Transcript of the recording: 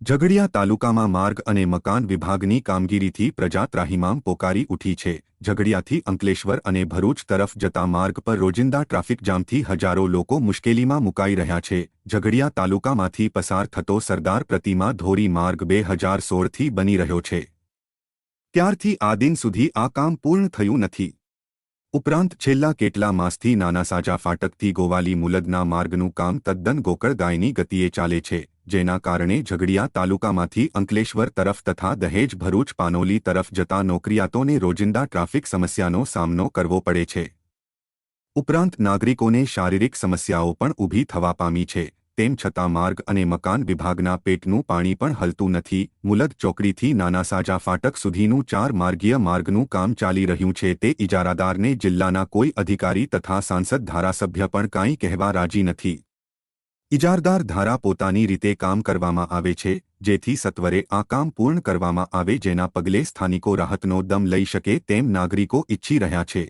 ઝઘડિયા તાલુકામાં માર્ગ અને મકાન વિભાગની કામગીરીથી પ્રજા ત્રાહિમામ પોકારી ઉઠી છે. ઝઘડિયાથી અંકલેશ્વર અને ભરૂચ તરફ જતા માર્ગ પર રોજિંદા ટ્રાફિક જામથી હજારો લોકો મુશ્કેલીમાં મુકાઈ રહ્યા છે. ઝઘડિયા તાલુકામાંથી પસાર થતો સરદાર પ્રતિમા ધોરી માર્ગ બે હજાર સોળથી બની રહ્યો છે. ત્યારથી આ દિન સુધી આ કામ પૂર્ણ થયું નથી. ઉપરાંત છેલ્લા કેટલા માસથી નાના સાજા ફાટકથી ગોવાલી મુલદના માર્ગનું કામ તદ્દન ગોકળગાયની ગતિએ ચાલે છે. જેના કારણે ઝઘડિયા તાલુકામાંથી અંકલેશ્વર તરફ તથા દહેજ ભરૂચ પાનોલી તરફ જતા નોકરિયાતોને રોજિંદા ટ્રાફિક સમસ્યાનો સામનો કરવો પડે છે. ઉપરાંત નાગરિકોને શારીરિક સમસ્યાઓ પણ ઊભી થવા પામી છે, તેમ છતાં માર્ગ અને મકાન વિભાગના પેટનું પાણી પણ હલતું નથી. મુલદ ચોકડીથી નાના સાજા ફાટક સુધીનું ચાર માર્ગીય માર્ગનું કામ ચાલી રહ્યું છે તે ઇજારાદારને જિલ્લાના કોઈ અધિકારી તથા સાંસદ ધારાસભ્ય પણ કાંઈ કહેવા રાજી નથી. ઇજારદાર ધારા પોતાની રીતે કામ કરવામાં આવે છે, જેથી સત્વરે આ કામ પૂર્ણ કરવામાં આવે જેના પગલે સ્થાનિકો રાહતનો દમ લઈ શકે તેમ નાગરિકો ઇચ્છી રહ્યા છે.